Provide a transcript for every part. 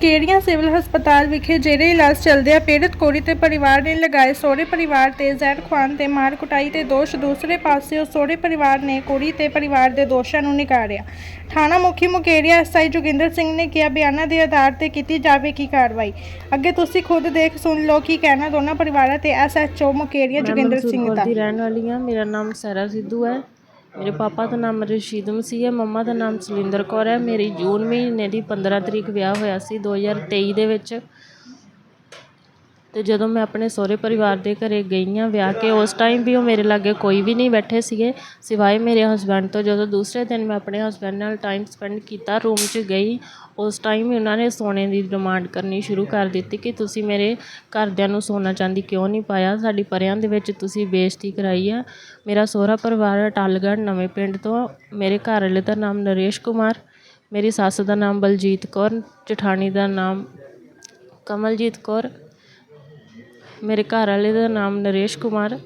Mukerian civil ਹਸਪਤਾਲ ਵਿਖੇ ਜਿਹੜੇ ਇਲਾਜ ਚੱਲਦੇ ਆ? ਪੀੜਤ ਕੋਰੀ ਤੇ ਪਰਿਵਾਰ ਨੇ ਲਗਾਏ ਸਹੁਰੇ ਪਰਿਵਾਰ ਤੇ ਜ਼ਹਿਰ ਖਵਾਨ ਤੇ ਮਾਰ ਕੁਟਾਈ ਦੇ ਦੋਸ਼। ਦੂਸਰੇ ਪਾਸੇ ਸਹੁਰੇ ਪਰਿਵਾਰ ਨੇ ਕੋਰੀ ਤੇ ਪਰਿਵਾਰ ਦੇ ਦੋਸ਼ਾਂ ਨੂੰ ਨਿਕਾਰਿਆ। ਥਾਣਾ ਮੁਖੀ ਮੁਕੇਰੀਆ ਐਸਆਈ ਜੋਗਿੰਦਰ ਸਿੰਘ ਨੇ ਕਿਹਾ ਬਿਆਨਾਂ ਦੇ ਆਧਾਰ ਤੇ ਕੀਤੀ ਜਾਵੇਗੀ ਕਾਰਵਾਈ। ਅੱਗੇ ਤੁਸੀਂ ਖੁਦ ਦੇਖ ਸੁਣ ਲਓ ਕੀ ਕਹਿਣਾ ਦੋਨਾਂ ਪਰਿਵਾਰਾਂ ਤੇ ਐਸਐਚਓ ਮੁਕੇਰੀਆ ਜੋਗਿੰਦਰ ਸਿੰਘ ਦਾ। ਦੀ ਰਹਿਣ ਵਾਲੀ ਹਾਂ। ਮੇਰਾ ਨਾਮ ਸੈਰਾ ਸਿੱਧੂ ਹੈ। ਮੇਰੇ ਪਾਪਾ ਦਾ ਨਾਮ ਰਸ਼ੀਦ ਮਸੀਹ ਹੈ ਮੰਮਾ ਦਾ ਨਾਮ ਸੁਲਿੰਦਰ ਕੌਰ ਹੈ। ਮੇਰੀ ਜੂਨ ਮਹੀਨੇ ਦੀ 15 ਤਰੀਕ ਵਿਆਹ ਹੋਇਆ ਸੀ 2023 ਦੇ ਵਿੱਚ। ਅਤੇ ਜਦੋਂ ਮੈਂ ਆਪਣੇ ਸਹੁਰੇ ਪਰਿਵਾਰ ਦੇ ਘਰ ਗਈ ਹਾਂ ਵਿਆਹ ਕੇ, ਉਸ ਟਾਈਮ ਵੀ ਉਹ ਮੇਰੇ ਲਾਗੇ ਕੋਈ ਵੀ ਨਹੀਂ ਬੈਠੇ ਸੀਗੇ, ਸਿਵਾਏ ਮੇਰੇ ਹਸਬੈਂਡ ਤੋਂ। ਜਦੋਂ ਦੂਸਰੇ ਦਿਨ ਮੈਂ ਆਪਣੇ ਹਸਬੈਂਡ ਨਾਲ ਟਾਈਮ ਸਪੈਂਡ ਕੀਤਾ ਰੂਮ 'ਚ ਗਈ, ਉਸ ਟਾਈਮ ਹੀ ਉਹਨਾਂ ਨੇ ਸੋਨੇ ਦੀ ਡਿਮਾਂਡ ਕਰਨੀ ਸ਼ੁਰੂ ਕਰ ਦਿੱਤੀ ਕਿ ਤੁਸੀਂ ਮੇਰੇ ਘਰਦਿਆਂ ਨੂੰ ਸੋਨਾ ਚਾਂਦੀ ਕਿਉਂ ਨਹੀਂ ਪਾਇਆ? ਸਾਡੀ ਪਰਿਆਂ ਦੇ ਵਿੱਚ ਤੁਸੀਂ ਬੇਇੱਜ਼ਤੀ ਕਰਾਈ ਆ। ਮੇਰਾ ਸਹੁਰਾ ਪਰਿਵਾਰ ਅਟਾਲਗੜ੍ਹ, ਨਵੇਂ ਪਿੰਡ ਤੋਂ। ਮੇਰੇ ਘਰ ਵਾਲੇ ਦਾ ਨਾਮ ਨਰੇਸ਼ ਕੁਮਾਰ, ਮੇਰੀ ਸੱਸ ਦਾ ਨਾਮ ਬਲਜੀਤ ਕੌਰ, ਜਠਾਣੀ ਦਾ ਨਾਮ ਕਮਲਜੀਤ ਕੌਰ ਮੇਰੇ ਘਰ ਵਾਲੇ ਦਾ ਨਾਮ ਨਰੇਸ਼ ਕੁਮਾਰ,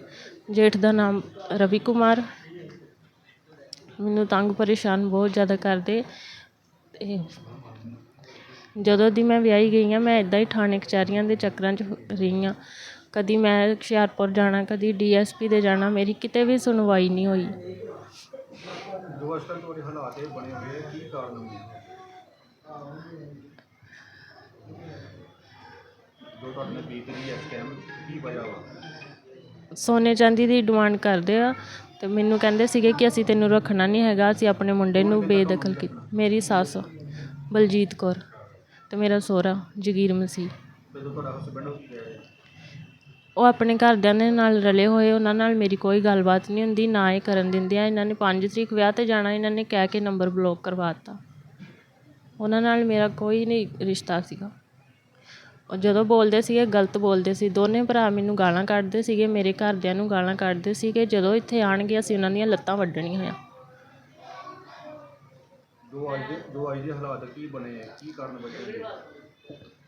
ਜੇਠ ਦਾ ਨਾਮ ਰਵੀ ਕੁਮਾਰ। ਮੈਨੂੰ ਤੰਗ ਪਰੇਸ਼ਾਨ ਬਹੁਤ ਜ਼ਿਆਦਾ ਕਰਦੇ। ਤੇ ਜਦੋਂ ਦੀ ਮੈਂ ਵਿਆਹੀ ਗਈ ਹਾਂ, ਮੈਂ ਇੱਦਾਂ ਹੀ ਥਾਣੇ ਕਚਹਿਰੀਆਂ ਦੇ ਚੱਕਰਾਂ 'ਚ ਰਹੀ ਹਾਂ। ਕਦੀ ਮੈਂ ਹੁਸ਼ਿਆਰਪੁਰ ਜਾਣਾ, ਕਦੀ ਡੀ ਐੱਸ ਪੀ ਦੇ ਜਾਣਾ, ਮੇਰੀ ਕਿਤੇ ਵੀ ਸੁਣਵਾਈ ਨਹੀਂ ਹੋਈ। ਜੋ ਅੱਜ ਕੱਲ੍ਹ ਤੁਹਾਡੇ ਹਾਲਾਤ ਇਹ ਬਣੇ ਹੋਏ ਕੀ ਕਾਰਨ ਹੁੰਦੇ ਜੋ ਤੁਹਾਡੇ ਨਾਲ ਬੀਤ ਰਹੀ ਹੈ ਸਕੈਮ ਕੀ ਵਜ੍ਹਾ ਵਾ? ਸੋਨੇ ਚਾਂਦੀ ਦੀ ਡਿਮਾਂਡ ਕਰਦੇ ਆ ਤੇ ਮੈਨੂੰ ਕਹਿੰਦੇ ਸੀਗੇ ਕਿ ਅਸੀਂ ਤੈਨੂੰ ਰੱਖਣਾ ਨਹੀਂ ਹੈਗਾ ਅਸੀਂ ਆਪਣੇ ਮੁੰਡੇ ਨੂੰ ਬੇਦਖਲ ਕੀ ਮੇਰੀ ਸੱਸ ਬਲਜੀਤ ਕੌਰ ਤੇ ਮੇਰਾ ਸਹੁਰਾ ਜਗੀਰ ਮਸੀਹ। ਜਦੋਂ ਤੁਹਾਡਾ ਹਸਬੈਂਡ ਹੋ ਗਿਆ ਉਹ ਆਪਣੇ ਘਰਦਿਆਂ ਦੇ ਨਾਲ ਰਲੇ ਹੋਏ ਉਹਨਾਂ ਨਾਲ ਮੇਰੀ ਕੋਈ ਗੱਲਬਾਤ ਨਹੀਂ ਹੁੰਦੀ ਨਾ ਇਹ ਕਰਨ ਦਿੰਦੇ ਆ। ਇਹਨਾਂ ਨੇ 5 ਤਰੀਕ ਵਿਆਹ ਤੇ ਜਾਣਾ ਇਹਨਾਂ ਨੇ ਕਹਿ ਕੇ ਨੰਬਰ ਬਲੌਕ ਕਰਵਾ ਦਿੱਤਾ। ਉਹਨਾਂ ਨਾਲ ਮੇਰਾ ਕੋਈ ਨਹੀਂ ਰਿਸ਼ਤਾ ਸੀਗਾ। ਉਹ ਜਦੋਂ ਬੋਲਦੇ ਸੀਗੇ, ਗਲਤ ਬੋਲਦੇ ਸੀ। ਦੋਨੇ ਭਰਾ ਮੈਨੂੰ ਗਾਲਾਂ ਕੱਢਦੇ ਸੀਗੇ, ਮੇਰੇ ਘਰਦਿਆਂ ਨੂੰ ਗਾਲਾਂ ਕੱਢਦੇ ਸੀਗੇ। ਜਦੋਂ ਇੱਥੇ ਆਣਗੇ, ਅਸੀਂ ਉਹਨਾਂ ਦੀਆਂ ਲੱਤਾਂ ਵੱਢਣੀਆਂ ਆ। ਜੋ ਅੱਜ ਜੋ ਅੱਜ ਦੇ ਹਾਲਾਤ ਕੀ ਬਣੇ ਆ? ਕੀ ਕਾਰਨ ਵਜ੍ਹਾ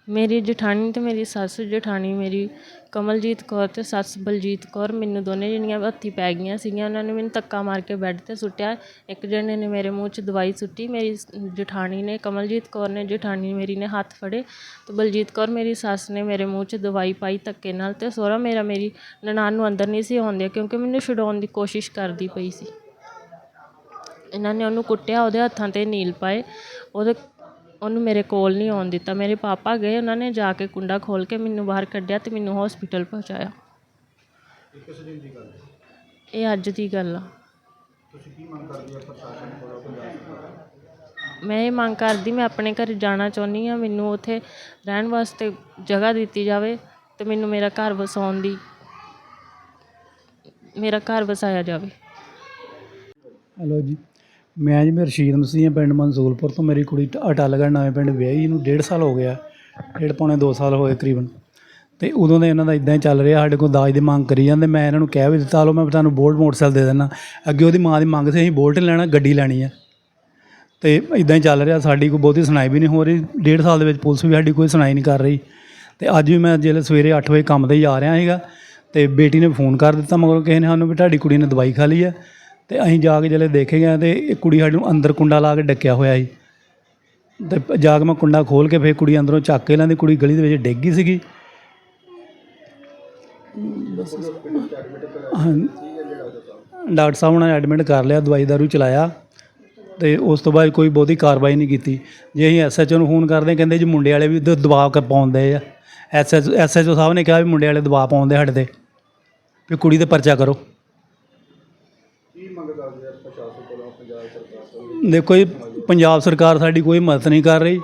ਮੇਰੀ ਜਠਾਣੀ ਅਤੇ ਮੇਰੀ ਸੱਸ ਜਠਾਣੀ, ਮੇਰੀ ਕਮਲਜੀਤ ਕੌਰ ਅਤੇ ਸੱਸ ਬਲਜੀਤ ਕੌਰ, ਮੈਨੂੰ ਦੋਨੇ ਜਣੀਆਂ ਹੱਥੀਂ ਪੈ ਗਈਆਂ ਸੀਗੀਆਂ। ਉਹਨਾਂ ਨੇ ਮੈਨੂੰ ਧੱਕਾ ਮਾਰ ਕੇ ਬੈੱਡ ਤੇ ਸੁੱਟਿਆ। ਇੱਕ ਜਣੇ ਨੇ ਮੇਰੇ ਮੂੰਹ 'ਚ ਦਵਾਈ ਸੁੱਟੀ, ਮੇਰੀ ਸ- ਜਠਾਣੀ ਨੇ, ਕਮਲਜੀਤ ਕੌਰ ਨੇ, ਜਠਾਣੀ ਮੇਰੀ ਨੇ ਹੱਥ ਫੜੇ ਅਤੇ ਬਲਜੀਤ ਕੌਰ ਮੇਰੀ ਸੱਸ ਨੇ ਮੇਰੇ ਮੂੰਹ 'ਚ ਦਵਾਈ ਪਾਈ ਧੱਕੇ ਨਾਲ ਅਤੇ ਸਹੁਰਾ ਮੇਰਾ ਮੇਰੀ ਨਨਾਣ ਨੂੰ ਅੰਦਰ ਨਹੀਂ ਸੀ ਆਉਂਦੇ ਕਿਉਂਕਿ ਮੈਨੂੰ ਛਡਾਉਣ ਦੀ ਕੋਸ਼ਿਸ਼ ਕਰਦੀ ਪਈ ਸੀ। ਇਹਨਾਂ ਨੇ ਉਹਨੂੰ ਕੁੱਟਿਆ, ਉਹਦੇ ਹੱਥਾਂ ਤੇ ਨੀਲ ਪਾਏ, ਉਹਦੇ ਉਹਨੂੰ ਮੇਰੇ ਕੋਲ ਨਹੀਂ ਆਉਣ ਦਿੱਤਾ। ਮੇਰੇ ਪਾਪਾ ਗਏ ਉਹਨਾਂ ਨੇ ਜਾ ਕੇ ਕੁੰਡਾ ਖੋਲ ਕੇ ਮੈਨੂੰ ਬਾਹਰ ਕੱਢਿਆ ਤੇ ਮੈਨੂੰ ਹਸਪੀਟਲ ਪਹੁੰਚਾਇਆ। ਇਹ ਕਿਸ ਦਿਨ ਦੀ ਗੱਲ ਹੈ? ਇਹ ਅੱਜ ਦੀ ਗੱਲ ਆ। ਤੁਸੀਂ ਕੀ ਮੰਗ ਕਰਦੇ ਆ ਪ੍ਰਸ਼ਾਸਨ ਕੋਲੋਂ ਪੰਜਾਬ ਸਰਕਾਰ ਮੈਂ ਇਹ ਮੰਗ ਕਰਦੀ ਮੈਂ ਆਪਣੇ ਘਰ ਜਾਣਾ ਚਾਹੁੰਦੀ ਹਾਂ ਮੈਨੂੰ ਉੱਥੇ ਰਹਿਣ ਵਾਸਤੇ ਜਗ੍ਹਾ ਦਿੱਤੀ ਜਾਵੇ ਤੇ ਮੈਨੂੰ ਮੇਰਾ ਘਰ ਵਸਾਉਣ ਦੀ ਮੇਰਾ ਘਰ ਵਸਾਇਆ ਜਾਵੇ। ਹੈਲੋ ਜੀ। ਮੈਂ ਜੀ ਮੈਂ ਰਸ਼ੀਦ ਮਸੀਹ ਹਾਂ ਪਿੰਡ ਮਨਸੂਲਪੁਰ ਤੋਂ ਮੇਰੀ ਕੁੜੀ ਅਟਾਲਗੜ੍ਹ ਨਵੇਂ ਪਿੰਡ ਵਿਆਹੀ ਇਹਨੂੰ ਡੇਢ ਸਾਲ ਹੋ ਗਿਆ, ਡੇਢ ਪੌਣੇ 2 ਸਾਲ ਹੋਏ ਤਕਰੀਬਨ। ਤੇ ਉਦੋਂ ਦੇ ਇਹਨਾਂ ਦਾ ਇਦਾਂ ਹੀ ਚੱਲ ਰਿਹਾ, ਸਾਡੇ ਕੋਲ ਦਾਜ ਦੀ ਮੰਗ ਕਰੀ ਜਾਂਦੇ, ਮੈਂ ਇਹਨਾਂ ਨੂੰ ਕਹਿ ਵੀ ਦਿੱਤਾ, ਲਓ ਮੈਂ ਤੁਹਾਨੂੰ ਬੋਲਟ ਮੋਟਰਸਾਈਕਲ ਦੇ ਦਿੰਦਾ, ਅੱਗੇ ਉਹਦੀ ਮਾਂ ਦੀ ਮੰਗ ਸੀ, ਅਸੀਂ ਬੋਲਟ ਲੈਣਾ, ਗੱਡੀ ਲੈਣੀ ਹੈ ਤੇ ਇਦਾਂ ਹੀ ਚੱਲ ਰਿਹਾ, ਸਾਡੀ ਕੋਈ ਬਹੁਤੀ ਸੁਣਾਈ ਵੀ ਨਹੀਂ ਹੋ ਰਹੀ, ਡੇਢ ਸਾਲ ਦੇ ਵਿੱਚ ਪੁਲਿਸ ਵੀ ਸਾਡੀ ਕੋਈ ਸੁਣਾਈ ਨਹੀਂ ਕਰ ਰਹੀ। ਤੇ ਅੱਜ ਵੀ ਮੈਂ ਜਿਹੜੇ ਸਵੇਰੇ 8 ਵਜੇ ਕੰਮ ਤੇ ਹੀ ਆ ਰਿਹਾ ਸੀਗਾ, ਤੇ ਬੇਟੀ ਨੇ ਫੋਨ ਕਰ ਦਿੱਤਾ, ਮਗਰੋਂ ਕਿਸੇ ਨੇ ਸਾਨੂੰ ਵੀ, ਤੁਹਾਡੀ ਕੁੜੀ ਨੇ ਦਵਾਈ ਖਾ ਲਈ ਹੈ ਤੇ ਅਸੀਂ ਜਾ ਕੇ ਜਿਹੜੇ ਦੇਖੇ ਗਏ ਤੇ ਇਹ ਕੁੜੀ ਸਾਡੇ ਨੂੰ ਅੰਦਰ ਕੁੰਡਾ ਲਾ ਕੇ ਡੱਕਿਆ ਹੋਇਆ ਸੀ। ਤੇ ਜਾ ਕੇ ਮੈਂ ਕੁੰਡਾ ਖੋਲ ਕੇ ਫੇਰ ਕੁੜੀ ਅੰਦਰੋਂ ਚੱਕ ਕੇ ਲੈਂਦੀ ਕੁੜੀ ਗਲੀ ਦੇ ਵਿੱਚ ਡਿੱਗ ਗਈ ਸੀਗੀ। ਡਾਕਟਰ ਸਾਹਿਬ ਨੇ ਐਡਮਿਟ ਕਰ ਲਿਆ, ਦਵਾਈ ਦਾਰੂ ਚਲਾਇਆ ਤੇ ਉਸ ਤੋਂ ਬਾਅਦ ਕੋਈ ਬਹੁਤੀ ਕਾਰਵਾਈ ਨਹੀਂ ਕੀਤੀ। ਜੇ ਅਸੀਂ ਐਸਐਚਓ ਨੂੰ ਫੋਨ ਕਰਦੇ ਕਹਿੰਦੇ ਜੀ ਮੁੰਡੇ ਵਾਲੇ ਵੀ ਦ- ਦਬਾਅ ਕਰ ਪਾਉਂਦੇ ਆ। ਐਸਐਚ ਐਸਐਚਓ ਸਾਹਿਬ ਨੇ ਕਿਹਾ ਵੀ ਮੁੰਡੇ ਵਾਲੇ ਦਬਾਅ ਪਾਉਂਦੇ ਸਾਡੇ ਤੇ। ਵੀ ਕੁੜੀ ਤੇ ਪਰਚਾ ਕਰੋ। ਮੰਗ ਕਰਦੇ ਆ ਪ੍ਰਸ਼ਾਸਨ ਕੋਲੋਂ ਪੰਜਾਬ ਸਰਕਾਰ ਕੋਲੋਂ? ਦੇਖੋ ਜੀ ਪੰਜਾਬ ਸਰਕਾਰ ਸਾਡੀ ਕੋਈ ਮਦਦ ਨਹੀਂ ਕਰ ਰਹੀ।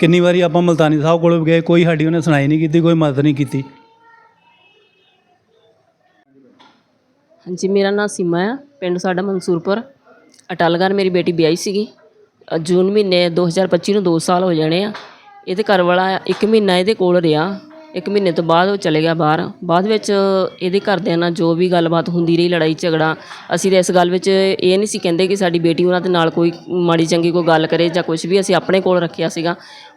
ਕਿੰਨੀ ਵਾਰੀ ਆਪਾਂ ਮਲਤਾਨੀ ਸਾਹਿਬ ਕੋਲ ਗਏ ਕੋਈ ਸਾਡੀ ਉਹਨੇ ਸੁਣਾਈ ਨਹੀਂ ਕੀਤੀ ਕੋਈ ਮਦਦ ਨਹੀਂ ਕੀਤੀ। ਹਾਂਜੀ ਮੇਰਾ ਨਾਮ ਸੀਮਾ ਆ ਪਿੰਡ ਸਾਡਾ ਮਨਸੂਰਪੁਰ। ਅਟਲਗੜ੍ਹ ਮੇਰੀ ਬੇਟੀ ਵਿਆਹੀ ਸੀਗੀ। ਅ, ਜੂਨ ਮਹੀਨੇ 2025 ਨੂੰ 2 ਸਾਲ ਹੋ ਜਾਣੇ ਆ। ਇਹਦੇ ਘਰ ਵਾਲਾ ਇੱਕ ਮਹੀਨਾ ਇਹਦੇ ਕੋਲ ਰਿਹਾ। ਇੱਕ ਮਹੀਨੇ ਤੋਂ ਬਾਅਦ ਉਹ ਚਲੇ ਗਿਆ ਬਾਹਰ। ਬਾਅਦ ਵਿੱਚ ਇਹਦੇ ਘਰਦਿਆਂ ਨਾਲ ਜੋ ਵੀ ਗੱਲਬਾਤ ਹੁੰਦੀ ਰਹੀ, ਲੜਾਈ, ਝਗੜਾ, ਅਸੀਂ ਤਾਂ ਇਸ ਗੱਲ ਵਿੱਚ ਇਹ ਨਹੀਂ ਸੀ ਕਹਿੰਦੇ ਕਿ ਸਾਡੀ ਬੇਟੀ ਉਹਨਾਂ ਦੇ ਨਾਲ ਕੋਈ ਮਾੜੀ ਚੰਗੀ ਕੋਈ ਗੱਲ ਕਰੇ ਜਾਂ ਕੁਝ ਵੀ ਅਸੀਂ ਆਪਣੇ ਕੋਲ ਰੱਖਿਆ ਸੀਗਾ।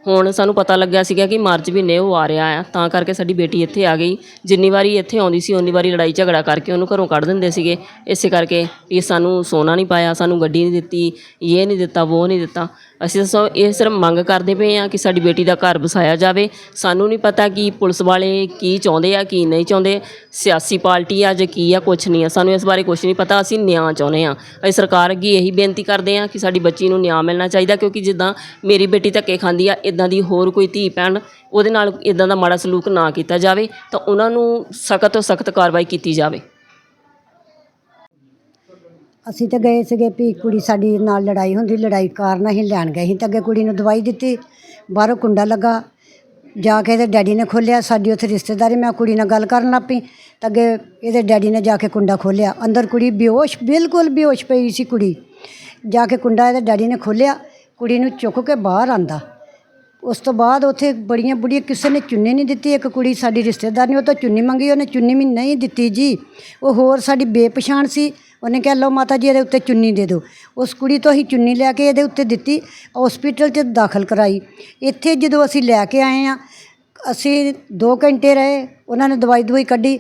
ਹੁਣ ਸਾਨੂੰ ਪਤਾ ਲੱਗਿਆ ਸੀਗਾ ਕਿ ਮਾਰਚ ਮਹੀਨੇ ਉਹ ਆ ਰਿਹਾ ਆ, ਤਾਂ ਕਰਕੇ ਸਾਡੀ ਬੇਟੀ ਇੱਥੇ ਆ ਗਈ। ਜਿੰਨੀ ਵਾਰੀ ਇੱਥੇ ਆਉਂਦੀ ਸੀ ਉਨੀ ਵਾਰੀ ਲੜਾਈ ਝਗੜਾ ਕਰਕੇ ਉਹਨੂੰ ਘਰੋਂ ਕੱਢ ਦਿੰਦੇ ਸੀਗੇ। ਇਸੇ ਕਰਕੇ ਇਹ ਸਾਨੂੰ ਸੋਨਾ ਨਹੀਂ ਪਾਇਆ, ਸਾਨੂੰ ਗੱਡੀ ਨਹੀਂ ਦਿੱਤੀ, ਇਹ ਨਹੀਂ ਦਿੱਤਾ ਉਹ ਨਹੀਂ ਦਿੱਤਾ। ਅਸੀਂ ਸੋ ਇਹ ਸਿਰਫ ਮੰਗ ਕਰਦੇ ਪਏ ਆ ਕਿ ਸਾਡੀ ਬੇਟੀ ਦਾ ਘਰ ਵਸਾਇਆ ਜਾਵੇ। ਸਾਨੂੰ ਨਹੀਂ ਪਤਾ ਕਿ ਪੁਲਿਸ ਵਾਲੇ ਕੀ ਚਾਹੁੰਦੇ ਆ, ਕੀ ਨਹੀਂ ਚਾਹੁੰਦੇ। ਸਿਆਸੀ ਪਾਰਟੀ ਆ ਜਾਂ ਕੀ ਆ, ਕੁਛ ਨਹੀਂ ਆ। ਸਾਨੂੰ ਇਸ ਬਾਰੇ ਕੁਛ ਨਹੀਂ ਪਤਾ, ਅਸੀਂ ਨਿਆਂ ਚਾਹੁੰਦੇ ਆ। ਅਸੀਂ ਸਰਕਾਰ ਅੱਗੇ ਇਹੀ ਬੇਨਤੀ ਕਰਦੇ ਆ ਕਿ ਸਾਡੀ ਬੱਚੀ ਨੂੰ ਨਿਆਂ ਮਿਲਣਾ ਚਾਹੀਦਾ, ਕਿਉਂਕਿ ਜਿੱਦਾਂ ਮੇਰੀ ਬੇਟੀ ਧੱਕੇ ਖਾਂਦੀ ਆ ਇਦਾਂ ਦੀ ਹੋਰ ਕੋਈ ਧੀ ਭੈਣ ਉਹਦੇ ਨਾਲ ਇਦਾਂ ਦਾ ਮਾੜਾ ਸਲੂਕ ਨਾ ਕੀਤਾ ਜਾਵੇ ਤਾਂ ਉਹਨਾਂ ਨੂੰ ਸਖਤ ਤੋਂ ਸਖਤ ਕਾਰਵਾਈ ਕੀਤੀ ਜਾਵੇ। ਅਸੀਂ ਤਾਂ ਗਏ ਸੀਗੇ ਵੀ ਕੁੜੀ ਸਾਡੀ ਨਾਲ ਲੜਾਈ ਹੁੰਦੀ, ਲੜਾਈ ਕਾਰਨ ਅਸੀਂ ਲੈਣ ਗਏ ਸੀ ਤਾਂ ਅੱਗੇ ਕੁੜੀ ਨੂੰ ਦਵਾਈ ਦਿੱਤੀ, ਬਾਹਰੋਂ ਕੁੰਡਾ ਲੱਗਾ, ਜਾ ਕੇ ਇਹਦੇ ਡੈਡੀ ਨੇ ਖੋਲ੍ਹਿਆ, ਸਾਡੀ ਉੱਥੇ ਰਿਸ਼ਤੇਦਾਰੀ, ਮੈਂ ਕੁੜੀ ਨਾਲ ਗੱਲ ਕਰਨ ਲੱਗ ਪਈ ਤਾਂ ਅੱਗੇ ਇਹਦੇ ਡੈਡੀ ਨੇ ਜਾ ਕੇ ਕੁੰਡਾ ਖੋਲ੍ਹਿਆ, ਅੰਦਰ ਕੁੜੀ ਬੇਹੋਸ਼, ਬਿਲਕੁਲ ਬੇਹੋਸ਼ ਪਈ ਸੀ ਕੁੜੀ, ਜਾ ਕੇ ਕੁੰਡਾ ਇਹਦੇ ਡੈਡੀ ਨੇ ਖੋਲ੍ਹਿਆ, ਕੁੜੀ ਨੂੰ ਚੁੱਕ ਕੇ ਬਾਹਰ ਆਂਦਾ। ਉਸ ਤੋਂ ਬਾਅਦ ਉੱਥੇ ਬੜੀਆਂ ਬੁੜੀਆਂ ਕਿਸੇ ਨੇ ਚੁੰਨੀ ਨਹੀਂ ਦਿੱਤੀ, ਇੱਕ ਕੁੜੀ ਸਾਡੀ ਰਿਸ਼ਤੇਦਾਰ ਨੇ ਉਹ ਤਾਂ ਚੁੰਨੀ ਮੰਗੀ, ਉਹਨੇ ਚੁੰਨੀ ਵੀ ਨਹੀਂ ਦਿੱਤੀ ਜੀ। ਉਹ ਹੋਰ ਸਾਡੀ ਬੇਪਛਾਣ ਸੀ, ਉਹਨੇ ਕਿਹਾ, ਲਓ ਮਾਤਾ ਜੀ, ਇਹਦੇ ਉੱਤੇ ਚੁੰਨੀ ਦੇ ਦਿਓ। ਉਸ ਕੁੜੀ ਤੋਂ ਅਸੀਂ ਚੁੰਨੀ ਲੈ ਕੇ ਇਹਦੇ ਉੱਤੇ ਦਿੱਤੀ, ਹਸਪੀਟਲ 'ਚ ਦਾਖਲ ਕਰਾਈ। ਇੱਥੇ ਜਦੋਂ ਅਸੀਂ ਲੈ ਕੇ ਆਏ ਆ ਅਸੀਂ 2 ਘੰਟੇ ਰਹੇ, ਉਹਨਾਂ ਨੇ ਦਵਾਈ ਦਵਾਈ ਕੱਢੀ।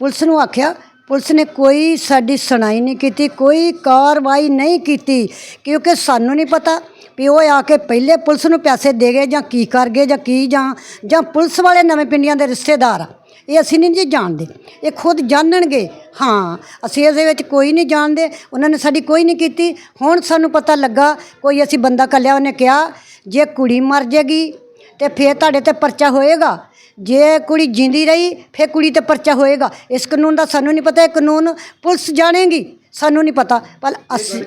ਪੁਲਿਸ ਨੂੰ ਆਖਿਆ, ਪੁਲਿਸ ਨੇ ਕੋਈ ਸਾਡੀ ਸੁਣਾਈ ਨਹੀਂ ਕੀਤੀ, ਕੋਈ ਕਾਰਵਾਈ ਨਹੀਂ ਕੀਤੀ, ਕਿਉਂਕਿ ਸਾਨੂੰ ਨਹੀਂ ਪਤਾ ਵੀ ਉਹ ਆ ਕੇ ਪਹਿਲੇ ਪੁਲਿਸ ਨੂੰ ਪੈਸੇ ਦੇ ਗਏ ਜਾਂ ਕੀ ਕਰ ਗਏ ਜਾਂ ਕੀ ਜਾਂ ਜਾਂ ਪੁਲਿਸ ਵਾਲੇ ਨਵੇਂ ਪਿੰਡੀਆਂ ਦੇ ਰਿਸ਼ਤੇਦਾਰ ਆ। ਇਹ ਅਸੀਂ ਨਹੀਂ ਜੀ ਜਾਣਦੇ। ਇਹ ਖੁਦ ਜਾਣਨਗੇ। ਹਾਂ, ਅਸੀਂ ਇਹਦੇ ਵਿੱਚ ਕੋਈ ਨਹੀਂ ਜਾਣਦੇ। ਉਹਨਾਂ ਨੇ ਸਾਡੀ ਕੋਈ ਨਹੀਂ ਕੀਤੀ। ਹੁਣ ਸਾਨੂੰ ਪਤਾ ਲੱਗਾ, ਕੋਈ ਅਸੀਂ ਬੰਦਾ ਕੱਲਿਆ ਉਹਨੇ ਕਿਹਾ, ਜੇ ਕੁੜੀ ਮਰ ਜੇਗੀ, ਤੇ ਫੇਰ ਤੁਹਾਡੇ ਤੇ ਪਰਚਾ ਹੋਏਗਾ। ਜੇ ਕੁੜੀ ਜਿੰਦੀ ਰਹੀ, ਫੇਰ ਕੁੜੀ ਤੇ ਪਰਚਾ ਹੋਏਗਾ। ਇਸ ਕਾਨੂੰਨ ਦਾ ਸਾਨੂੰ ਨਹੀਂ ਪਤਾ, ਇਹ ਕਾਨੂੰਨ ਪੁਲਿਸ ਜਾਣੇਗੀ। ਸਾਨੂੰ ਨਹੀਂ ਪਤਾ ਪਰ ਅਸੀਂ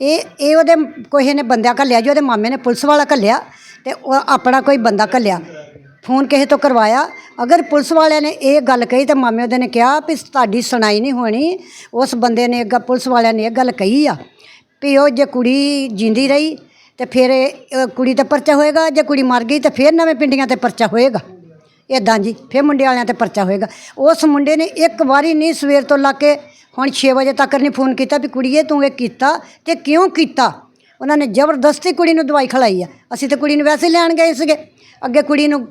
ਇਹ ਇਹ ਉਹਦੇ ਕੋਈ ਨੇ ਬੰਦਿਆ ਘੱਲਿਆ ਜੀ ਉਹਦੇ ਮਾਮੇ ਨੇ ਪੁਲਿਸ ਵਾਲਾ ਘੱਲਿਆ ਤੇ ਉਹ ਆਪਣਾ ਕੋਈ ਬੰਦਾ ਘੱਲਿਆ। ਫੋਨ ਕਿਸੇ ਤੋਂ ਕਰਵਾਇਆ। ਅਗਰ ਪੁਲਿਸ ਵਾਲਿਆਂ ਨੇ ਇਹ ਗੱਲ ਕਹੀ ਤਾਂ ਮਾਮੇ ਉਹਦੇ ਨੇ ਕਿਹਾ ਵੀ ਤੁਹਾਡੀ ਸੁਣਾਈ ਨਹੀਂ ਹੋਣੀ ਉਸ ਬੰਦੇ ਨੇ ਅੱਗਾ ਪੁਲਿਸ ਵਾਲਿਆਂ ਨੇ ਇਹ ਗੱਲ ਕਹੀ ਆ ਵੀ ਉਹ ਜੇ ਕੁੜੀ ਜਿੰਦੀ ਰਹੀ ਤੇ ਫਿਰ ਇਹ- ਕੁੜੀ ਤੇ ਪਰਚਾ ਹੋਏਗਾ ਜੇ ਕੁੜੀ ਮਰ ਗਈ ਤੇ ਫਿਰ ਨਵੇਂ ਪਿੰਡੀਆਂ ਤੇ ਪਰਚਾ ਹੋਏਗਾ। ਇਦਾਂ ਜੀ ਫਿਰ ਮੁੰਡੇ ਵਾਲਿਆਂ ਤੇ ਪਰਚਾ ਹੋਏਗਾ। ਉਸ ਮੁੰਡੇ ਨੇ ਇੱਕ ਵਾਰੀ ਨਹੀਂ ਸਵੇਰ ਤੋਂ ਲਾ ਕੇ ਹੁਣ 6 ਵਜੇ ਤੱਕ ਨਹੀਂ ਫੋਨ ਕੀਤਾ ਵੀ ਕੁੜੀਏ ਤੂੰ ਇਹ ਕੀਤਾ ਤੇ ਕਿਉਂ ਕੀਤਾ? ਉਹਨਾਂ ਨੇ ਜ਼ਬਰਦਸਤੀ ਕੁੜੀ ਨੂੰ ਦਵਾਈ ਖਿਲਾਈ ਆ। ਅਸੀਂ ਤੇ ਕੁੜੀ ਨੂੰ ਵੈਸੇ ਲੈਣ ਗਏ ਸੀਗੇ। ਅੱਗੇ ਕੁੜੀ ਨੂੰ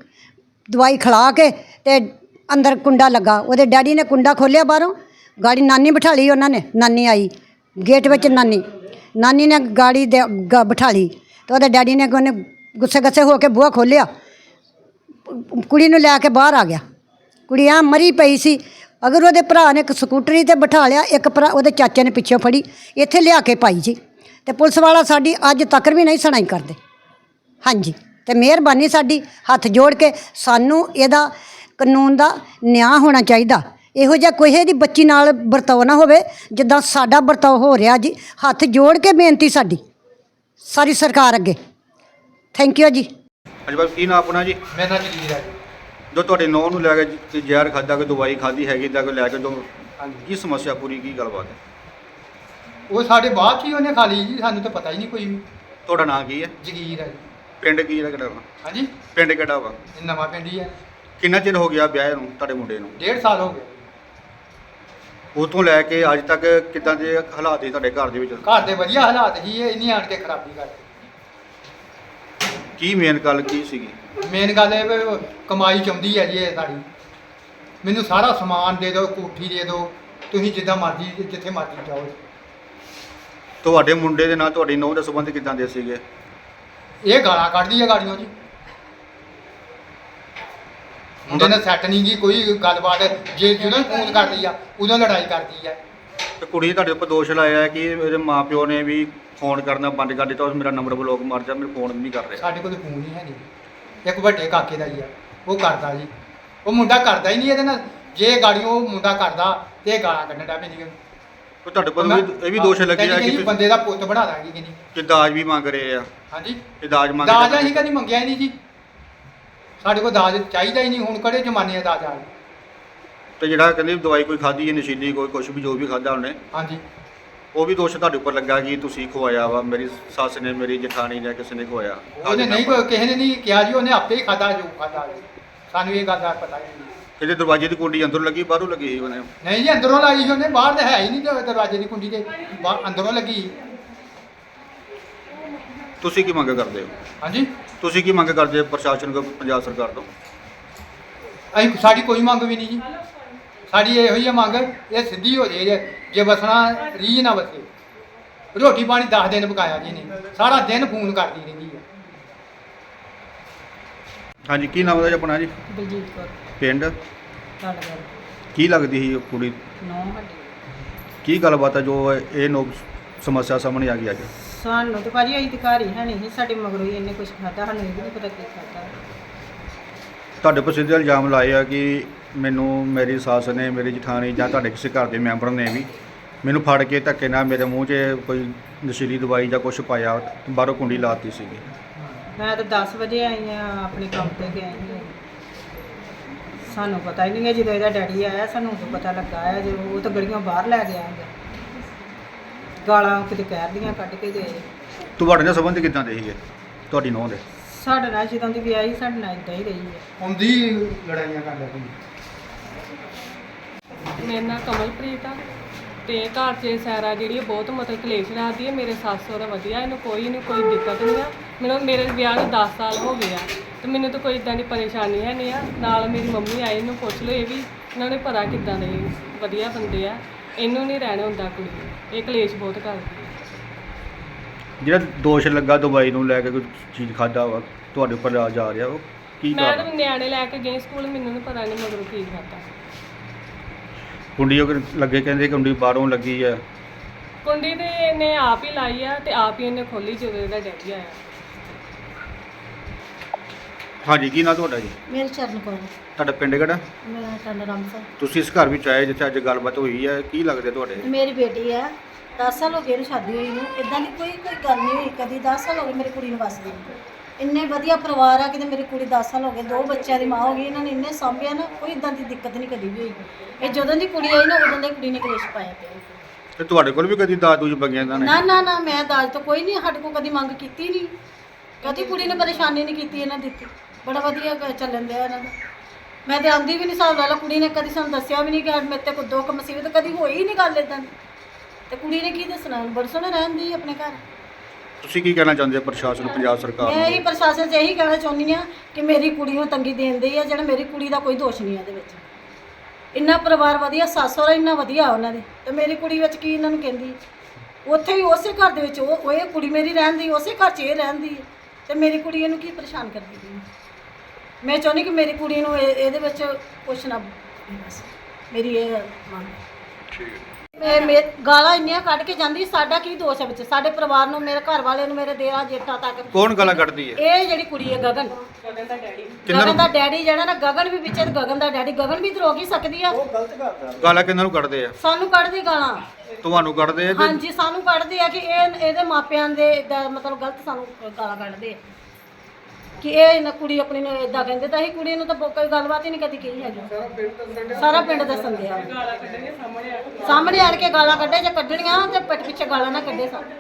ਦਵਾਈ ਖਿਲਾ ਕੇ ਤੇ ਅੰਦਰ ਕੁੰਡਾ ਲੱਗਾ। ਉਹਦੇ ਡੈਡੀ ਨੇ ਕੁੰਡਾ ਖੋਲ੍ਹਿਆ ਬਾਹਰੋਂ। ਗਾੜੀ ਨਾਨੀ ਬਿਠਾ ਲਈ ਉਹਨਾਂ ਨੇ। ਨਾਨੀ ਆਈ। ਗੇਟ ਵਿੱਚ ਨਾਨੀ। ਨਾਨੀ ਨੇ ਗਾੜੀ ਦੇ ਗ- ਬਿਠਾ ਲਈ ਤੇ ਉਹਦੇ ਡੈਡੀ ਨੇ ਉਹਨੇ ਗੁੱਸੇ ਗੱਸੇ ਹੋ ਕੇ ਬੂਹਾ ਖੋਲ੍ਹਿਆ। ਕੁੜੀ ਨੂੰ ਲੈ ਕੇ ਬਾਹਰ ਆ ਗਿਆ। ਕੁੜੀ ਆ ਮਰੀ ਪਈ ਸੀ। ਅਗਰ ਉਹਦੇ ਭਰਾ ਨੇ ਇੱਕ ਸਕੂਟਰੀ ਤੇ ਬਿਠਾ ਲਿਆ ਇੱਕ ਭਰਾ ਉਹਦੇ ਚਾਚੇ ਨੇ ਪਿੱਛੋਂ ਫੜੀ ਇੱਥੇ ਲਿਆ ਕੇ ਪਾਈ ਜੀ ਤੇ ਪੁਲਿਸ ਵਾਲਾ ਸਾਡੀ ਅੱਜ ਤੱਕ ਵੀ ਨਹੀਂ ਸੁਣਾਈ ਕਰਦੇ। ਹਾਂਜੀ ਤੇ ਮਿਹਰਬਾਨੀ ਸਾਡੀ ਹੱਥ ਜੋੜ ਕੇ ਸਾਨੂੰ ਇਹਦਾ ਕਾਨੂੰਨ ਦਾ ਨਿਆਂ ਹੋਣਾ ਚਾਹੀਦਾ। ਇਹੋ ਜਿਹਾ ਕੋਈ ਦੀ ਬੱਚੀ ਨਾਲ ਵਰਤਾਓ ਨਾ ਹੋਵੇ ਜਿੱਦਾਂ ਸਾਡਾ ਵਰਤਾਓ ਹੋ ਰਿਹਾ ਜੀ। ਹੱਥ ਜੋੜ ਕੇ ਬੇਨਤੀ ਸਾਡੀ ਸਾਰੀ ਸਰਕਾਰ ਅੱਗੇ। ਥੈਂਕ ਯੂ ਜੀ। ਹਾਂਜੀ ਬਾਬਾ ਕੀ ਨਾਮ ਆਪਣਾ ਜੀ? ਮੇਰਾ ਨਾਮ ਜਗੀਰ ਹੈ ਜੀ। ਜੋ ਤੁਹਾਡੇ ਨੌਂ ਨੂੰ ਲੈ ਕੇ ਜ- ਜ਼ਹਿਰ ਖਾਦਾ ਕੋਈ ਦਵਾਈ ਖਾਦੀ ਹੈਗੀ ਤਾਂ ਕੋਈ ਲੈ ਕੇ ਜੋ ਹਾਂਜੀ। ਕੀ ਸਮੱਸਿਆ ਪੂਰੀ ਕੀ ਗੱਲਬਾਤ ਹੈ? ਉਹ ਸਾਡੇ ਬਾਅਦ 'ਚ ਹੀ ਉਹਨੇ ਖਾ ਲਈ ਜੀ ਸਾਨੂੰ ਤਾਂ ਪਤਾ ਹੀ ਨਹੀਂ ਕੋਈ ਤੁਹਾਡਾ ਨਾਂ ਕੀ ਹੈ? ਜਗੀਰ ਹੈ ਜੀ। ਪਿੰਡ ਕੀ ਹੈ ਕਿਹੜਾ ਵਾ? ਹਾਂਜੀ। ਪਿੰਡ ਕਿਹੜਾ ਵਾ? ਇਹ ਨਵਾਂ ਪਿੰਡ ਹੀ ਹੈ। ਕਿੰਨਾ ਚਿਰ ਹੋ ਗਿਆ ਵਿਆਹ ਨੂੰ ਤੁਹਾਡੇ ਮੁੰਡੇ ਨੂੰ? ਡੇਢ ਸਾਲ ਹੋ ਗਏ। ਉਤੋਂ ਲੈ ਕੇ ਅੱਜ ਤੱਕ ਕਿੱਦਾਂ ਦੇ ਹਾਲਾਤ ਸੀ ਤੁਹਾਡੇ ਘਰ ਦੇ ਵਿੱਚ? ਘਰ ਦੇ ਵਧੀਆ ਹਾਲਾਤ ਹੀ ਇਹ ਨਹੀਂ ਆਣ ਕੇ ਖਰਾਬੀ ਕਰਦੇ ਕੀ ਮੇਨ ਗੱਲ ਕੀ ਸੀਗੀ? ਮੇਨ ਗੱਲ ਇਹ ਵੀ ਕਮਾਈ ਚਾਹੁੰਦੀ ਹੈ ਜੀ ਇਹ ਸਾਡੀ ਮੈਨੂੰ ਸਾਰਾ ਸਮਾਨ ਦੇ ਦਿਓ ਕੋਠੀ ਦੇ ਦਿਓ ਤੁਸੀਂ ਜਿੱਦਾਂ ਮਰਜ਼ੀ ਜਿੱਥੇ ਮਰਜ਼ੀ ਜਾਓ ਤੁਹਾਡੇ ਮੁੰਡੇ ਦੇ ਨਾਲ ਤੁਹਾਡੀ ਨੌਂ ਦੇ ਸੰਬੰਧ ਕਿੱਦਾਂ ਦੇ ਸੀਗੇ? ਇਹ ਗਾਲਾਂ ਕੱਢਦੀ ਹੈ ਗਾੜੀਆਂ ਜੀ। ਮੁੰਡੇ ਨਾਲ ਸੈੱਟ ਨਹੀਂ ਜੀ ਕੋਈ ਗੱਲਬਾਤ। ਜੇ ਜਦੋਂ ਫੋਨ ਕਰਦੀ ਆ ਉਦੋਂ ਲੜਾਈ ਕਰਦੀ ਹੈ ਤੇ ਕੁੜੀ ਤੁਹਾਡੇ ਉੱਪਰ ਦੋਸ਼ ਲਾਇਆ ਕਿ ਮੇਰੇ ਮਾਪਿਓ ਨੇ ਵੀ ਫੋਨ ਕਰਨਾ ਬੰਦ ਕਰ ਦਿੱਤਾ ਉਸ ਮੇਰਾ ਨੰਬਰ ਬਲੌਕ ਮਾਰ ਜਾ ਮੇਰੇ ਫੋਨ ਵੀ ਨਹੀਂ ਕਰ ਰਿਹਾ। ਸਾਡੇ ਕੋਲ ਫੋਨ ਹੀ ਹੈ ਨਹੀਂ ਇੱਕ ਵੱਡੇ ਕਾਕੇ ਦਾ ਹੀ ਆ ਉਹ ਕਰਦਾ ਜੀ। ਉਹ ਮੁੰਡਾ ਕਰਦਾ ਹੀ ਨਹੀਂ ਇਹਦੇ ਨਾਲ। ਜੇ ਗਾੜੀ ਉਹ ਮੁੰਡਾ ਕਰਦਾ ਤੇ ਇਹ ਗਾਲਾਂ ਕੱਢਣ ਦਾ ਪੈਂਦੀ ਉਹ ਤੁਹਾਡੇ ਵੀ- ਇਹ ਵੀ ਦੋਸ਼ ਲੱਗਿਆ ਕਿ ਕਿ ਤੁਸੀਂ ਬੰਦੇ ਦਾ ਪੁੱਤ ਬਣਾ ਦਾਂਗੇ ਕਿ ਨਹੀਂ। ਕਿ ਦਾਜ ਵੀ ਮੰਗ ਰਹੇ ਆ। ਹਾਂਜੀ। ਕਿ ਦਾਜ ਮੰਗ ਦਾਜ ਅਸੀਂ ਕਦੀ ਮੰਗਿਆ ਹੀ ਨਹੀਂ ਜੀ। ਸਾਡੇ ਕੋਲ ਦਾਜ ਚਾਹੀਦਾ ਹੀ ਨਹੀਂ ਹੁਣ ਕਿਹੜੇ ਜ਼ਮਾਨੇ ਦਾਜ ਆ? ਤੇ ਜਿਹੜਾ ਕਹਿੰਦੇ ਦਵਾਈ ਕੋਈ ਖਾਧੀ ਹੈ ਨਸ਼ੀਲੀ ਕੋਈ ਕੁਝ ਵੀ ਜੋ ਵੀ ਖਾਧਾ ਉਹਨੇ। ਹਾਂਜੀ। ਉਹ ਵੀ ਦੋਸ਼ ਤੁਹਾਡੇ ਉੱਪਰ ਲੱਗਾ ਕਿ ਤੁਸੀਂ ਖਵਾਇਆ ਵਾ ਮੇਰੀ ਸੱਸ ਨੇ ਮੇਰੀ ਜਠਾਣੀ ਨੇ ਕਿਸੇ ਨੇ ਖਵਾਇਆ ਉਹਨੇ ਨਹੀਂ ਕੋਈ ਕਿਸੇ ਨੇ ਨਹੀਂ ਕਿਹਾ ਜੀ ਉਹਨੇ ਆਪੇ ਹੀ ਖਾਦਾ ਜੋ ਖਾਦਾ ਸਾਨੂੰ ਇਹ ਗੱਲ ਦਾ ਪਤਾ ਹੀ ਨਹੀਂ। ਇਹਦੇ ਦਰਵਾਜ਼ੇ ਦੀ ਕੁੰਡੀ ਅੰਦਰੋਂ ਲੱਗੀ ਬਾਹਰੋਂ ਲੱਗੀ ਸੀ ਉਹਨੇ? ਨਹੀਂ ਜੀ ਅੰਦਰੋਂ ਲਾਈ ਸੀ ਉਹਨੇ ਬਾਹਰ ਤਾਂ ਹੈ ਹੀ ਨਹੀਂ ਤੇ ਦਰਵਾਜ਼ੇ ਦੀ ਕੁੰਡੀ ਤੇ ਬਾਹਰ ਅੰਦਰੋਂ ਲੱਗੀ। ਤੁਸੀਂ ਕੀ ਮੰਗ ਕਰਦੇ ਹੋ? ਹਾਂਜੀ? ਤੁਸੀਂ ਕੀ ਮੰਗ ਕਰਦੇ ਹੋ ਪ੍ਰਸ਼ਾਸਨ ਕੋ ਪੰਜਾਬ ਸਰਕਾਰ ਤੋਂ? ਅਸੀਂ ਸਾਡੀ ਕੋਈ ਮੰਗ ਵੀ ਨਹੀਂ ਜੀ। ਸਾਡੀ ਇਹੋ ਹੀ ਮੰਗ ਇਹ ਸਿੱਧੀ ਹੋ ਜੇ ਜੇ ਵਸਣਾ ਰੀਝ ਨਾ ਵਸੇ। ਰੋਟੀ ਪਾਣੀ 10 ਦਿਨ ਪਕਾਇਆ ਜੀ ਨੇ ਸਾਰਾ ਦਿਨ ਫੋਨ ਕਰਦੀ ਰਹਿੰਦੀ ਹੈ ਹਾਂਜੀ ਕੀ ਨਾਮ ਹੈ ਜੀ ਆਪਣਾ ਜੀ? ਬਲਜੀਤ ਕੌਰ। ਪਿੰਡ? ਤੁਹਾਡਾ ਕੀ ਲੱਗਦੀ ਸੀ ਉਹ ਕੁੜੀ? ਨੌ ਵੱਡੀ ਕੀ ਗੱਲਬਾਤ ਹੈ ਜੋ ਇਹ ਨੋ ਸਮੱਸਿਆ ਸਾਹਮਣੇ ਆ ਗਈ ਅੱਜ? ਸਾਨੂੰ ਤੇ ਭਾਜੀ ਅਸੀਂ ਤੇ ਘਰ ਹੀ ਹੈ ਨਹੀਂ ਸੀ, ਸਾਡੇ ਮਗਰੋਂ ਹੀ ਇਹਨੇ ਕੁਝ ਖਾਦਾ ਸਾਨੂੰ ਇਹ ਵੀ ਨਹੀਂ ਪਤਾ ਕੀ ਖਾਦਾ ਤੁਹਾਡੇ ਪਰ ਸਿੱਧੇ ਇਲਜ਼ਾਮ ਲਾਏ ਆ ਕਿ ਮੈਨੂੰ ਮੇਰੀ ਸੱਸ ਨੇ ਮੇਰੀ ਜਠਾਣੀ ਜਾਂ ਤੁਹਾਡੇ ਕਿਸੇ ਘਰ ਦੇ ਮੈਂਬਰ ਨੇ ਵੀ ਮੈਨੂੰ ਫੜ ਕੇ ਧੱਕੇ ਨਾਲ ਮੇਰੇ ਮੂੰਹ 'ਚ ਕੋਈ ਨਸ਼ੀਲੀ ਦਵਾਈ ਜਾਂ ਕੁਝ ਪਾਇਆ ਬਾਹਰੋਂ ਕੁੰਡੀ ਲਾਤੀ ਸੀਗੀ। ਮੈਂ ਤਾਂ 10 ਵਜੇ ਆਈ ਆ ਆਪਣੇ ਕੰਮ ਤੇ ਗਈ ਹਾਂ ਸਾਨੂੰ ਪਤਾ ਹੀ ਨਹੀਂ ਹੈ ਜਦੋਂ ਇਹਦਾ ਡੈਡੀ ਆਇਆ ਸਾਨੂੰ ਉਦੋਂ ਪਤਾ ਲੱਗਾ ਹੈ ਜਦੋਂ ਉਹ ਤਾਂ ਗੜੀਆਂ ਬਾਹਰ ਲੈ ਗਿਆ ਹੈਗਾ। ਗਾਲਾਂ ਕਿਤੇ ਕਹਿਰਦੀਆਂ ਕੱਢ ਕੇ ਗਏ। ਤੁਹਾਡੇ ਨਾਲ ਸੰਬੰਧ ਕਿੱਦਾਂ ਦੇ ਸੀਗੇ? ਤੁਹਾਡੀ ਨੂੰਹ ਦੇ? ਸਾਡੇ ਨਾਲ ਜਦੋਂ ਦੀ ਵਿਆਹੀ ਸਾਡੇ ਨਾਲ ਇਦਾਂ ਹੀ ਰਹੀ ਹੈ। ਹੁੰਦੀ ਲੜਾਈਆਂ ਕਰਦਾ ਸੀ ਮੇਰਾ ਨਾਮ ਕਮਲਪ੍ਰੀਤ ਆ। ਤੇ ਘਰ 'ਚ ਸੈਰਾ ਜਿਹੜੀ ਬਹੁਤ ਮਤਲਬ ਕਲੇਸ਼ ਰੱਖਦੀ ਹੈ ਮੇਰੇ ਸੱਸ ਸਹੁਰਾ ਵਧੀਆ ਇਹਨੂੰ ਕੋਈ ਨਹੀਂ ਕੋਈ ਦਿੱਕਤ ਨਹੀਂ ਆ। ਮੈਨੂੰ ਮੇਰੇ ਵਿਆਹ ਨੂੰ 10 ਸਾਲ ਹੋ ਗਏ ਆ। ਤੇ ਮੈਨੂੰ ਤਾਂ ਕੋਈ ਇਦਾਂ ਦੀ ਪਰੇਸ਼ਾਨੀ ਹੈ ਨਹੀਂ ਆ। ਨਾਲ ਮੇਰੀ ਮੰਮੀ ਆਈ ਇਹਨੂੰ ਪੁੱਛ ਲਓ ਇਹ ਵੀ ਇਹਨਾਂ ਨੇ ਪਤਾ ਕਿੱਦਾਂ ਦੇ ਵਧੀਆ ਬੰਦੇ ਆ। ਇਹਨੂੰ ਨਹੀਂ ਰਹਿਣ ਹੁੰਦਾ ਕੁੜੀ। ਨੂੰ। ਇਹ ਕਲੇਸ਼ ਬਹੁਤ ਕਰਦੀ ਹੈ ਜਿਹੜਾ ਦੋਸ਼ ਲੱਗਾ ਦਵਾਈ ਨੂੰ ਲੈ ਕੇ ਕੋਈ ਚੀਜ਼ ਖਾਦਾ ਵਾ ਤੁਹਾਡੇ ਉੱਪਰ ਆ ਜਾ ਰਿਹਾ ਉਹ ਕੀ ਮੈਂ ਕਾਰਨ? ਤਾਂ ਨਿਆਣੇ ਲੈ ਕੇ ਗਈ ਸਕੂਲ ਮੈਨੂੰ ਨਹੀਂ ਪਤਾ ਨਹੀਂ ਮਗਰੋਂ ਕੀ ਖਾਤਾ ਕੁੰਡੀ ਉਹ ਲੱਗੇ ਕਹਿੰਦੇ ਕੁੰਡੀ ਬਾਹਰੋਂ ਲੱਗੀ ਆ। ਕੁੰਡੀ ਤੇ ਇਹਨੇ ਆਪ ਹੀ ਲਾਈ ਆ ਤੇ ਆਪ ਹੀ ਇਹਨੇ ਖੋਲੀ ਜਦੋਂ ਇਹਦਾ ਡੈਡੀ ਆਇਆ। ਹਾਂਜੀ ਕੀ ਨਾਂ ਤੁਹਾਡਾ ਜੀ? ਮੇਰੀ ਚਰਨ ਕੌਰ ਤੁਹਾਡਾ ਪਿੰਡ ਕਿਹੜਾ? ਮੈਂ ਟੰਡ ਰਾਮਸਰ। ਤੁਸੀਂ ਇਸ ਘਰ ਵਿੱਚ ਆਏ ਜਿੱਥੇ ਅੱਜ ਗੱਲਬਾਤ ਹੋਈ ਹੈ ਕੀ ਲੱਗਦੇ ਤੁਹਾਡੇ? ਮੇਰੀ ਬੇਟੀ ਆ 10 ਸਾਲ ਹੋ ਗਏ ਇਹਨੂੰ ਸ਼ਾਦੀ ਹੋਈ ਨੂੰ। ਇਦਾਂ ਦੀ ਕੋਈ ਕੋਈ ਗੱਲ ਨਹੀਂ ਹੋਈ ਕਦੀ 10 ਸਾਲ ਹੋ ਗਏ ਮੇਰੀ ਕੁੜੀ ਨੂੰ ਵਸਦੀ ਨੂੰ। ਇੰਨੇ ਵਧੀਆ ਪਰਿਵਾਰ ਆ ਕਿਤੇ ਮੇਰੀ ਕੁੜੀ 10 ਸਾਲ ਹੋ ਗਏ ਦੋ ਬੱਚਿਆਂ ਦੀ ਮਾਂ ਹੋ ਗਈ ਇਹਨਾਂ ਨੇ ਇੰਨੇ ਸਾਂਭਿਆ ਨਾ ਕੋਈ ਇਦਾਂ ਦੀ ਦਿੱਕਤ ਨਹੀਂ ਕਦੀ ਵੀ ਹੋਈ। ਇਹ ਜਦੋਂ ਦੀ ਕੁੜੀ ਆਈ ਨਾ ਉਦੋਂ ਦੀ ਕੁੜੀ ਨੇ ਕਲੇਸ਼ ਪਾਇਆ। ਪਿਆ ਤੇ ਤੁਹਾਡੇ ਕੋਲ ਵੀ ਕਦੀ ਦਾਦੂ ਜੀ ਬੰਗਿਆ ਇਹਨਾਂ ਨੇ? ਨਾ ਨਾ ਨਾ ਮੈਂ ਦਾਜ ਤੋਂ ਕੋਈ ਨਹੀਂ ਸਾਡੇ ਕੋਲ ਕਦੀ ਮੰਗ ਕੀਤੀ ਨਹੀਂ। ਕਦੀ ਕੁੜੀ ਨੇ ਪਰੇਸ਼ਾਨੀ ਨਹੀਂ ਕੀਤੀ ਇਹਨਾਂ ਦਿੱਤੀ ਬੜਾ ਵਧੀਆ ਕ- ਚੱਲਣ ਦਿਆ ਇਹਨਾਂ ਦਾ। ਮੈਂ ਤੇ ਆਂਦੀ ਵੀ ਨਹੀਂ ਹਿਸਾਬ ਲਾ ਲਾ ਕੁੜੀ ਨੇ ਕਦੀ ਸਾਨੂੰ ਦੱਸਿਆ ਵੀ ਨਹੀਂ ਕਿ ਮੇਰੇ ਤੇ ਕੋਈ ਦੁੱਖ ਮੁਸੀਬਤ ਕਦੀ ਹੋਈ ਨਹੀਂ ਗੱਲ ਇਦਾਂ ਦੀ। ਤੇ ਕੁੜੀ ਨੇ ਕੀ ਦੱਸਣਾ ਬਰਸੋਂ ਰਹਿੰਦੀ ਆਪਣੇ ਘਰ। ਤੁਸੀਂ ਕੀ ਕਹਿਣਾ ਚਾਹੁੰਦੇ ਹੋ ਪ੍ਰਸ਼ਾਸਨ ਪੰਜਾਬ ਸਰਕਾਰ ਮੈਂ ਇਹੀ ਨੂੰ ਪ੍ਰਸ਼ਾਸਨ 'ਚ ਇਹੀ ਕਹਿਣਾ ਚਾਹੁੰਦੀ ਆ ਕਿ ਮੇਰੀ ਕੁੜੀ ਨੂੰ ਤੰਗੀ ਦੇਂਦੀ ਆ ਜਿਹੜਾ ਮੇਰੀ ਕੁੜੀ ਦਾ ਕੋਈ ਦੋਸ਼ ਨਹੀਂ ਆ ਇਹਦੇ ਵਿੱਚ। ਇੰਨਾ ਪਰਿਵਾਰ ਵਧੀਆ ਸੱਸ ਸਹੁਰਾ ਇੰਨਾ ਵਧੀਆ ਉਹਨਾਂ ਦੇ ਤੇ ਮੇਰੀ ਕੁੜੀ ਵਿੱਚ ਕੀ ਇਹਨਾਂ ਨੂੰ ਕਹਿੰਦੀ? ਉੱਥੇ ਹੀ ਉਸੇ ਘਰ ਦੇ ਵਿੱਚ ਉਹ ਉਹ ਇਹ ਕੁੜੀ ਮੇਰੀ ਰਹਿੰਦੀ ਉਸੇ ਘਰ 'ਚ ਇਹ ਰਹਿੰਦੀ ਤੇ ਮੇਰੀ ਕੁੜੀ ਇਹਨੂੰ ਕੀ ਪਰੇਸ਼ਾਨ ਕਰਦੀ ਪਈ ਹੈ? ਮੈਂ ਚਾਹੁੰਦੀ ਕਿ ਮੇਰੀ ਕੁੜੀ ਨੂੰ ਇਹ- ਇਹਦੇ ਵਿੱਚ ਕੁਛ ਨਾ ਬਸ। ਮੇਰੀ ਇਹ ਮੰਗ ਹੈ। ਮੈਂ ਮੇ ਗਾਲਾਂ ਇੰਨੀਆਂ ਕੱਢ ਕੇ ਜਾਂਦੀ ਸਾਡਾ ਕੀ ਦੋਸ਼ ਹੈ ਵਿੱਚ? ਸਾਡੇ ਪਰਿਵਾਰ ਨੂੰ ਮੇਰੇ ਘਰ ਵਾਲੇ ਨੂੰ ਮੇਰੇ ਦੇਰਾ ਜੇਠਾ ਤੱਕ। ਕੌਣ ਗਾਲਾਂ ਕੱਢਦੀ ਹੈ? ਇਹ ਜਿਹੜੀ ਕੁੜੀ ਹੈ ਗਗਨ। ਕਿੰਨਾਂ ਗਗਨ ਦਾ ਡੈਡੀ ਜਿਹੜਾ ਨਾ ਗਗਨ ਵੀ ਵਿੱਚ ਹੈ ਤੇ ਗਗਨ ਦਾ ਡੈਡੀ। ਗਗਨ ਵੀ ਰੋਕ ਹੀ ਸਕਦੀ ਆ। ਗਾਲਾਂ ਕਿੰਨਾਂ ਨੂੰ ਕੱਢਦੇ ਆ? ਸਾਨੂੰ ਕੱਢਦੀ ਗਾਲਾਂ। ਤੁਹਾਨੂੰ ਕੱਢਦੇ ਆ ਹਾਂਜੀ ਸਾਨੂੰ ਕੱਢਦੇ ਆ ਕਿ ਇਹ ਇਹਦੇ ਮਾਪਿਆਂ ਦੇ ਮਤਲਬ ਗਲਤ ਸਾਨੂੰ ਗਾਲਾਂ ਕੱਢਦੇ ਆ। ਕਿ ਇਹ ਨਾ ਕੁੜੀ ਆਪਣੀ ਨੂੰ ਇਦਾਂ ਕਹਿੰਦੇ ਤਾਂ ਅਸੀਂ ਕੁੜੀ ਨੂੰ ਤਾਂ ਬ- ਕੋਈ ਗੱਲਬਾਤ ਹੀ ਨਹੀਂ ਕਦੀ ਕਹੀ ਹੈਗੀ। ਸਾਰਾ ਪਿੰਡ ਦੱਸਣ ਦਿਆ। ਸਾਹਮਣੇ ਆਣ ਕੇ ਗਾਲਾਂ ਕੱਢੇ ਜੇ ਕੱਢਣੀਆਂ ਤੇ ਪਿੱਠ ਪਿੱਛੇ ਗਾਲਾਂ ਨਾ ਕੱਢੇ ਸਾਨੂੰ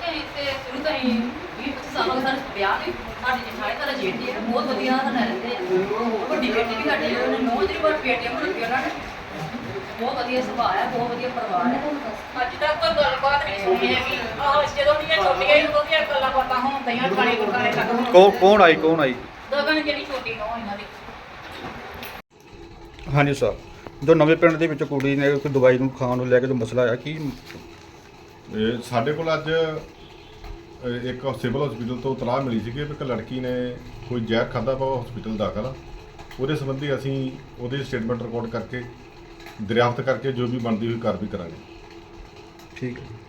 ਤੇ ਸ਼ੁਰੂ ਤੋਂ ਹੀ 20 ਸਾਲਾਂ ਤੋਂ ਸਾਡੇ ਵਿਆਹ ਨੇ ਸਾਡੀ ਜਠਾਣੀ ਦਾ ਜੇਠੀ ਹੈ ਬਹੁਤ ਵਧੀਆ ਨਾਲ ਰਹਿੰਦੇ ਆ। ਵੱਡੀ ਬੇਟੀ ਵੀ ਸਾਡੀ ਉਹਨੇ ਨੌ ਜਿਹੜੀ ਵਾਰ ਬੇਟੀਆਂ ਬਣ ਕੇ ਉਹਨਾਂ ਨੇ ਬਹੁਤ ਵਧੀਆ ਸੁਭਾਅ ਹੈ ਬਹੁਤ ਵਧੀਆ ਪਰਿਵਾਰ ਹੈ। ਅੱਜ ਤੱਕ ਕੋਈ ਗੱਲਬਾਤ ਨਹੀਂ ਸੁਣੀ ਹੈਗੀ। ਆਹ ਜਦੋਂ ਦੀਆਂ ਛੋਟੀਆਂ ਹੀ ਉਹਦੀਆਂ ਗੱਲਾਂ ਬਾਤਾਂ ਹੁੰਦੀਆਂ ਖਾਣੇ ਗੁਰਦਾਰੇ ਤੱਕ ਕੌਣ ਕੌਣ ਆਈ ਕੌਣ ਆਈ? ਦਗਨ ਜਿਹੜੀ ਛੋਟੀ ਨੌ ਇਹਨਾਂ ਦੀ। ਹਾਂਜੀ ਸਰ ਜੋ ਨਵੇਂ ਪਿੰਡ ਦੇ ਵਿੱਚ ਕੁੜੀ ਨੇ ਕੋਈ ਦਵਾਈ ਨੂੰ ਖਾਣ ਨੂੰ ਲੈ ਕੇ ਜੋ ਮਸਲਾ ਆਇਆ ਕੀ ਇਹ ਸਾਡੇ ਕੋਲ ਅੱਜ ਇੱਕ ਸਿਵਲ ਹਸਪੀਟਲ ਤੋਂ ਤਲਾਹ ਮਿਲੀ ਸੀ ਕਿ ਇੱਕ ਲੜਕੀ ਨੇ ਕੋਈ ਜ਼ਹਿਰ ਖਾਦਾ ਵਾ ਹਸਪੀਟਲ ਦਾਖਲ ਆ। ਉਹਦੇ ਸੰਬੰਧੀ ਅਸੀਂ ਉਹਦੀ ਸਟੇਟਮੈਂਟ ਰਿਕਾਰਡ ਕਰਕੇ ਦਰਿਆਫਤ ਕਰਕੇ ਜੋ ਵੀ ਬਣਦੀ ਹੋਈ ਕਾਰਵਾਈ ਕਰਾਂਗੇ। ਠੀਕ ਹੈ।